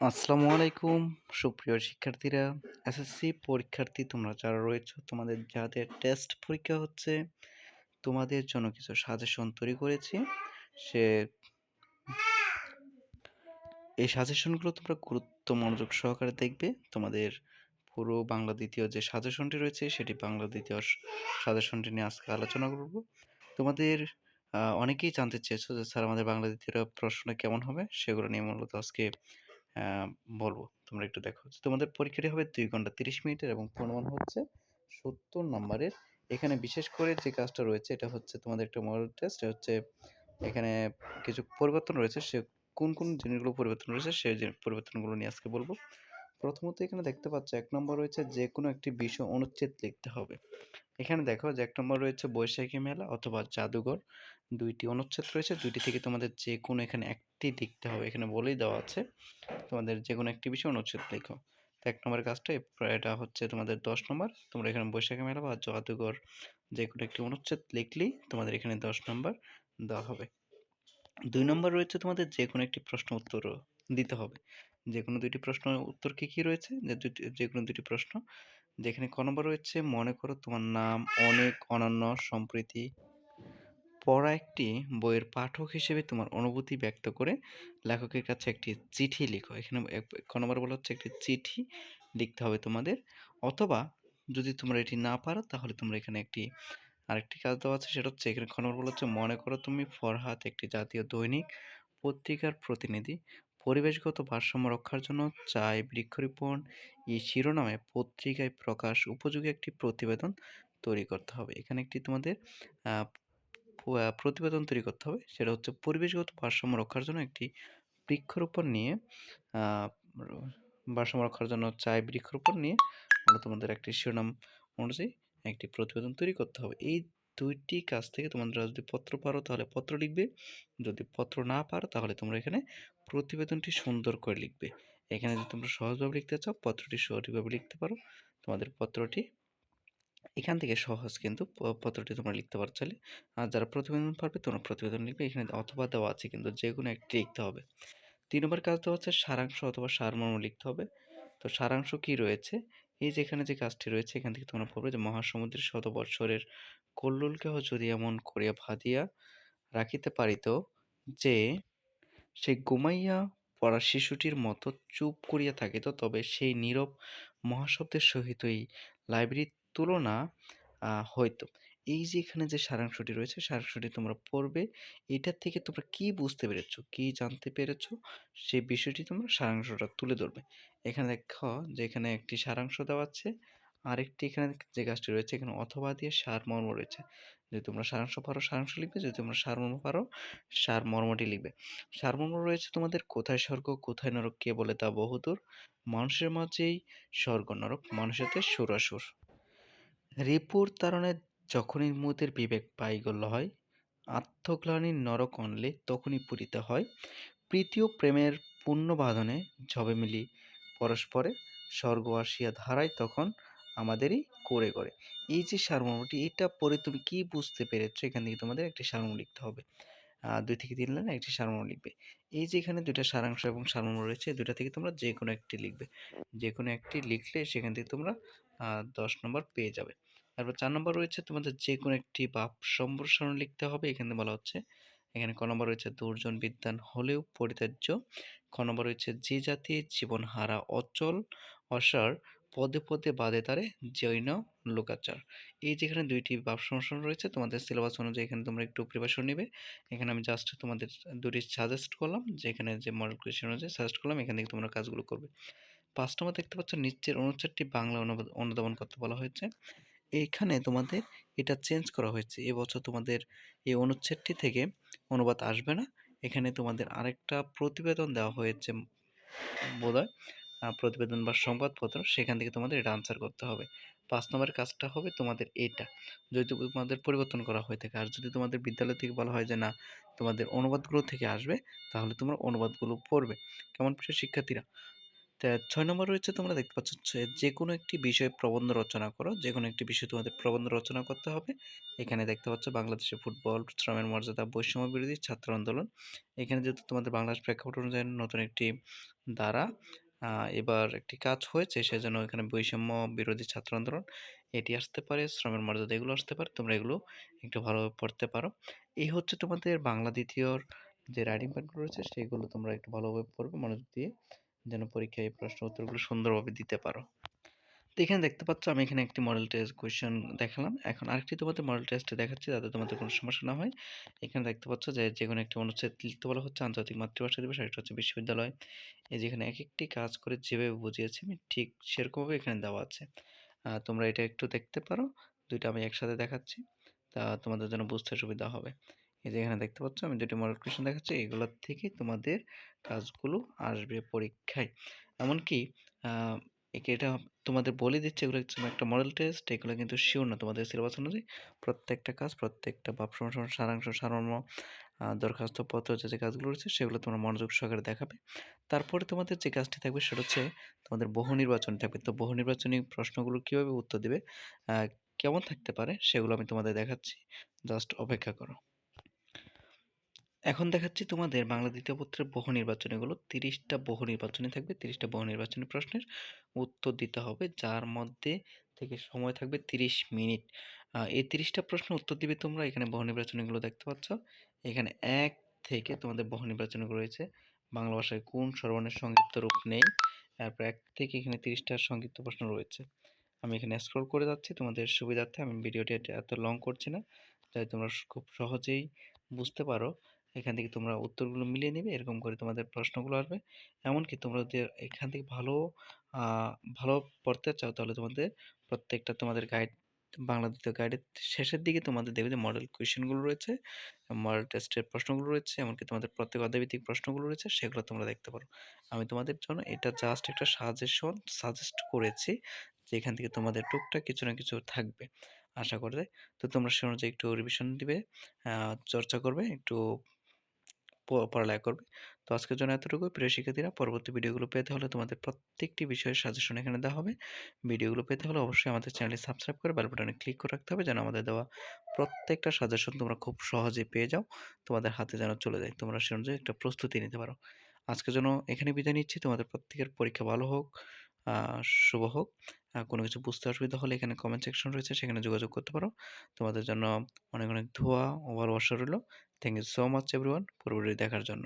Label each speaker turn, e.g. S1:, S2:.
S1: আসসালামু আলাইকুম। সুপ্রিয় শিক্ষার্থীরা, এসএসসি পরীক্ষার্থী তোমরা যারা রয়েছো, তোমাদের যাদের টেস্ট পরীক্ষা হচ্ছে, তোমাদের জন্য কিছু সাজেশন তৈরি করেছি। সে এই সাজেশনগুলো তোমরা গুরুত্ব মনোযোগ সহকারে দেখবে। তোমাদের পুরো বাংলা দ্বিতীয় যে সাজেশনটি রয়েছে, সেটি বাংলা দ্বিতীয় সাজেশনটি নিয়ে আজকে আলোচনা করব। তোমাদের অনেকেই জানতে চেয়েছো যে, স্যার, আমাদের বাংলা দ্বিতীয় প্রশ্ন কেমন হবে? সেগুলো নিয়ে মূলত আজকে বলব, তোমরা একটু দেখো। তোমাদের পরীক্ষাটি হবে দুই ঘণ্টা তিরিশ মিনিটের এবং প্রমাণ হচ্ছে সত্তর নম্বরের। এখানে বিশেষ করে যে কাজটা রয়েছে, এটা হচ্ছে তোমাদের একটা মডেল টেস্ট হচ্ছে এখানে কিছু পরিবর্তন রয়েছে, সে কোন কোন জিনিসগুলো পরিবর্তন রয়েছে সেই পরিবর্তনগুলো নিয়ে আজকে বলব। প্রথমত এখানে দেখতে পাচ্ছ এক নম্বর রয়েছে যে কোনো একটি বিষয় অনুচ্ছেদ লিখতে হবে। এখানে দেখো যে এক নম্বর রয়েছে বৈশাখী মেলা অথবা জাদুঘর। দুইটি অনুচ্ছেদ রয়েছে, দুইটি থেকে তোমাদের যে কোনো এখানে একটি লিখতে হবে, এখানে বলেই দেওয়া আছে। তোমাদের যে কোনো একটি বিষয় অনুচ্ছেদ লিখো। তো এক নম্বরের কাজটা, এটা হচ্ছে তোমাদের দশ নম্বর। তোমরা এখানে বৈশাখী মেলা বা জাদুঘর যে কোনো একটি অনুচ্ছেদ লিখলেই তোমাদের এখানে দশ নম্বর দেওয়া হবে। দুই নম্বর রয়েছে তোমাদের যে কোনো একটি প্রশ্ন উত্তর দিতে হবে। যে কোনো দুইটি প্রশ্ন উত্তর কী কী রয়েছে? যে দুটি যে কোনো দুটি প্রশ্ন। যেখানে ক নম্বর রয়েছে, মনে করো তোমার নাম, অনেক, অনন্য, সম্প্রীতি পড়া একটি বইয়ের পাঠক হিসেবে তোমার অনুভূতি ব্যক্ত করে লেখকের কাছে একটি চিঠি লিখো। এখানে ক নম্বর বলা হচ্ছে একটি চিঠি লিখতে হবে তোমাদের। অথবা যদি তোমরা এটি না পারো, তাহলে তোমরা এখানে একটি, আরেকটি কাজ দেওয়া আছে, সেটা হচ্ছে এখানে খ নম্বর বলা হচ্ছে, মনে করো তুমি ফরহাদ একটি জাতীয় দৈনিক, পত্রিকার প্রতিনিধি। পরিবেশগত ভারসাম্য রক্ষার জন্য চাই বৃক্ষরোপণ। এই শিরোনামে পত্রিকায় প্রকাশ উপযোগী একটি প্রতিবেদন তৈরি করতে হবে। এখানে একটি তোমাদের প্রতিবেদন তৈরি করতে হবে। সেটা হচ্ছে পরিবেশগত ভারসাম্য রক্ষার জন্য একটি বৃক্ষরোপণ নিয়ে ভারসাম্য রক্ষার জন্য চাই বৃক্ষরোপণ নিয়ে মানে তোমাদের একটি শিরোনাম অনুযায়ী একটি প্রতিবেদন তৈরি করতে হবে। এই দুইটি কাজ থেকে তোমরা যদি পত্র পারো তাহলে পত্র লিখবে। যদি পত্র না পারো তাহলে তোমরা এখানে প্রতিবেদনটি সুন্দর করে লিখবে। এখানে যদি তোমরা সহজভাবে লিখতে চাও, পত্রটি সঠিকভাবে লিখতে পারো, তোমাদের পত্রটি এখান থেকে সহজ কিন্তু পত্রটি তোমরা লিখতে পারো। চাইলে আর যারা প্রতিবেদন পারবে, তোমরা প্রতিবেদন লিখবে। এখানে অথবা দেওয়া আছে কিন্তু যে কোনো একটি লিখতে হবে। তিন নম্বর কাজ দেওয়া হচ্ছে সারাংশ অথবা সারমর্ম লিখতে হবে। তো সারাংশ কি রয়েছে? এই যেখানে যে কাজটি রয়েছে, এখান থেকে তোমরা পড়বে যে, মহাসমুদ্রের শত বৎসরের কল্লোলকেহ যদি এমন করিয়া ভাদিয়া রাখিতে পারিত যে, সে ঘুমাইয়া পড়া শিশুটির মতো চুপ করিয়া থাকিত, তবে সেই নীরব মহাশব্দের সহিত এই লাইব্রেরির তুলনা হয়তো। এই যে এখানে যে সারাংশটি রয়েছে, সারাংশটি তোমরা পড়বে, এটার থেকে তোমরা কি বুঝতে পেরেছ, কি জানতে পেরেছ সেই বিষয়টি তোমরা সারাংশটা তুলে ধরবে। এখানে দেখো যে এখানে একটি সারাংশ দেওয়া আছে, আরেকটি এখানে যে কাজটি রয়েছে, এখানে অথবা দিয়ে সারমর্ম রয়েছে। যদি তোমরা সারাংশ পারো সারাংশ লিখবে, যদি তোমরা সারমর্ম পারো সারমর্মটি লিখবে। সারমর্ম রয়েছে তোমাদের কোথায় স্বর্গ, কোথায় নরক, কে বলে তা বহুদূর। মানুষের মাঝেই স্বর্গ, নরক মানুষেতে সুরাসুর। রিপুর তারণে যখনই মুদের বিবেক পাইগল্য হয়, আত্মগ্লানির নরক অনলে তখনই পূরিত হয়। প্রীতি ও প্রেমের পূর্ণ বাঁধনে ঝবে মিলি পরস্পরে স্বর্গ আসিয়া ধারায় তখন আমাদেরই করে করে এই যে সারমর্মটি, এটা পড়ে তুমি কি বুঝতে পেরেছ? এখান থেকে তোমাদের একটি সারমর্ম লিখতে হবে। দুই থেকে তিন লাইনে একটি সারমর্ম লিখবে। এই যে এখানে দুইটা সারাংশ এবং সারমর্ম রয়েছে, দুইটা থেকে তোমরা যে কোনো একটি লিখবে। যে কোনো একটি লিখলে সেখান থেকে তোমরা দশ নম্বর পেয়ে যাবে। তারপর চার নম্বর রয়েছে তোমাদের যে কোনো একটি বাপ সম্প্রসারণ লিখতে হবে। এখানে বলা হচ্ছে, এখানে ক নম্বর রয়েছে দুর্জন বিদ্যান হলেও পরিত্যাজ্য। খ নম্বর রয়েছে যে জাতি জীবন হারা অচল, অসার, পদে পদে বাদে তারে জৈন লোকাচার। এই যেখানে দুইটি বাপ সম্প্রসারণ রয়েছে, তোমাদের সিলেবাস অনুযায়ী এখানে তোমরা একটু প্রিপারেশন নেবে। এখানে আমি জাস্ট তোমাদের দুটি সাজেস্ট করলাম, যেখানে যে মডেল কোয়েশ্চেন অনুযায়ী সাজেস্ট করলাম, এখান থেকে তোমরা কাজগুলো করবে। পাঁচ নম্বর দেখতে পাচ্ছ, নিচের অনুচ্ছেদটি বাংলা অনুবাদ অনুধাবন করতে বলা হয়েছে। এইখানে তোমাদের এটা চেঞ্জ করা হয়েছে। এবছর তোমাদের এই অনুচ্ছেদটি থেকে অনুবাদ আসবে না। এখানে তোমাদের আরেকটা প্রতিবেদন দেওয়া হয়েছে বোধহয়। প্রতিবেদন বা সংবাদপত্র, সেখান থেকে তোমাদের এটা আনসার করতে হবে। পাঁচ নম্বরের কাজটা হবে তোমাদের এটা। যদি তোমাদের পরিবর্তন করা হয়ে থাকে, আর যদি তোমাদের বিদ্যালয় থেকে বলা হয় যে না, তোমাদের অনুবাদগুলো থেকে আসবে, তাহলে তোমরা অনুবাদগুলো পড়বে। কেমন প্রিয় শিক্ষার্থীরা ৬ নম্বর রয়েছে তোমরা দেখতে পাচ্ছ যে কোনো একটি বিষয়ে প্রবন্ধ রচনা করো। যে কোনো একটি বিষয়ে তোমাদের প্রবন্ধ রচনা করতে হবে। এখানে দেখতে পাচ্ছ বাংলাদেশে ফুটবল, শ্রমের মর্যাদা, বৈষম্য বিরোধী ছাত্র আন্দোলন। এখানে যেহেতু তোমাদের বাংলাদেশ প্রেক্ষাপট অনুযায়ী নতুন একটি দ্বারা এবার একটি কাজ হয়েছে সেজন্য এখানে বৈষম্য বিরোধী ছাত্র আন্দোলন এটি আসতে পারে, শ্রমের মর্যাদা এগুলো আসতে পারে। তোমরা এগুলো একটু ভালোভাবে পড়তে পারো। এই হচ্ছে তোমাদের বাংলা দ্বিতীয়র যে রাইটিং প্যাডগুলো রয়েছে সেগুলো তোমরা একটু ভালোভাবে পড়বে মনোযোগ দিয়ে যেন পরীক্ষায় এই প্রশ্ন উত্তরগুলো সুন্দরভাবে দিতে পারো। তো এখানে দেখতে পাচ্ছ আমি এখানে একটি মডেল টেস্ট কোয়েশ্চেন দেখালাম। এখন আরেকটি তোমাদের মডেল টেস্টে দেখাচ্ছি যাতে তোমাদের কোনো সমস্যা না হয়। এখানে দেখতে পাচ্ছ যে যে কোনো একটি অনুচ্ছেদ লিখতে বলা হচ্ছে, আন্তর্জাতিক মাতৃভাষা দিবস, আরেকটা হচ্ছে বিশ্ববিদ্যালয়। এই যেখানে এক একটি কাজ করে যেভাবে বুঝিয়েছি, আমি ঠিক সেরকমভাবে এখানে দেওয়া আছে। তোমরা এটা একটু দেখতে পারো। দুইটা আমি একসাথে দেখাচ্ছি। তা তোমাদের জন্য বুঝতে সুবিধা হবে। এই যে এখানে দেখতে পাচ্ছ আমি ২ টি মডেল কোয়েশ্চেন দেখাচ্ছি। এগুলোর থেকেই তোমাদের কাজগুলো আসবে পরীক্ষায়। এমনকি এটা তোমাদের বলে দিচ্ছে এগুলো একটা মডেল টেস্ট। এগুলো কিন্তু শিওর না তোমাদের সিলেবাস অনুযায়ী। প্রত্যেকটা কাজ, প্রত্যেকটা ভাব সমান সারাংশ, সারমর্ম, আ দরখাস্তপত্র যে, যে কাজগুলো রয়েছে সেগুলো তোমরা মনোযোগ সহকারে দেখাবে। তারপরে তোমাদের যে কাজটি থাকবে সেটা হচ্ছে তোমাদের বহু নির্বাচনী থাকবে। তো বহু নির্বাচনী প্রশ্নগুলো কীভাবে উত্তর দিবে, কেমন থাকতে পারে সেগুলো আমি তোমাদের দেখাচ্ছি। জাস্ট অপেক্ষা করো। এখন দেখাচ্ছি তোমাদের বাংলা দ্বিতীয় পত্রের বহু নির্বাচনীগুলো ৩০ টা বহু নির্বাচনী থাকবে। ৩০ টা বহু নির্বাচনী প্রশ্নের উত্তর দিতে হবে, যার মধ্যে থেকে সময় থাকবে ৩০ মিনিট। এই তিরিশটা প্রশ্ন উত্তর দিবে তোমরা, এখানে বহু নির্বাচনীগুলো দেখতে পাচ্ছ। এখানে এক থেকে তোমাদের বহু নির্বাচনীগুলো রয়েছে। বাংলা ভাষায় কোন স্বরবর্ণের সংক্ষিপ্ত রূপ নেই? তারপর এক থেকে এখানে ৩০ টা সংক্ষিপ্ত প্রশ্ন রয়েছে। আমি এখানে স্ক্রল করে যাচ্ছি, তোমাদের সুবিধার্থে আমি ভিডিওটি এত লং করছি না। যাতে তোমরা খুব সহজেই বুঝতে পারো। এখান থেকে তোমরা উত্তরগুলো মিলিয়ে নিবে এরকম করে তোমাদের প্রশ্নগুলো আসবে। এমনকি তোমরা যদি এখান থেকে ভালো ভালো পড়তে চাও তাহলে তোমাদের প্রত্যেকটা তোমাদের গাইড বাংলা দ্বিতীয় গাইডের শেষের দিকে তোমাদের দেখবে যে মডেল কোয়েশ্চেনগুলো রয়েছে, মডেল টেস্টের প্রশ্নগুলো রয়েছে, এমনকি তোমাদের প্রত্যেক অধ্যায়ভিত্তিক প্রশ্নগুলো রয়েছে সেগুলো তোমরা দেখতে পারো। আমি তোমাদের জন্য এটা জাস্ট একটা সাজেশন সাজেস্ট করেছি যে এখান থেকে তোমাদের টুকটাক কিছু না কিছু থাকবে। আশা করে তো তোমরা সে অনুযায়ী একটু রিভিশন দিবে, চর্চা করবে, একটু পড়ালেখা করবে। তো আজকের জন্য এতটুকু প্রিয় শিক্ষার্থীরা পরবর্তী ভিডিওগুলো পেতে হলে তোমাদের প্রত্যেকটি বিষয়ের সাজেশন এখানে দেওয়া হবে। ভিডিওগুলো পেতে হলে অবশ্যই আমাদের চ্যানেলটি সাবস্ক্রাইব করে বেল বাটনে ক্লিক করে রাখতে হবে যেন আমাদের দেওয়া প্রত্যেকটা সাজেশন তোমরা খুব সহজে পেয়ে যাও। তোমাদের হাতে যেন চলে যায়। তোমরা সে অনুযায়ী একটা প্রস্তুতি নিতে পারো। আজকের জন্য এখানে বিদায় নিচ্ছি। তোমাদের প্রত্যেকের পরীক্ষা ভালো হোক, শুভ হোক। কোনো কিছু বুঝতে অসুবিধা হলে এখানে কমেন্ট সেকশন রয়েছে সেখানে যোগাযোগ করতে পারো। তোমাদের জন্য অনেক, অনেক ধোয়া ওভার ওয়াশ রইল। Thank you so much everyone পরবর্তী দেখার জন্য।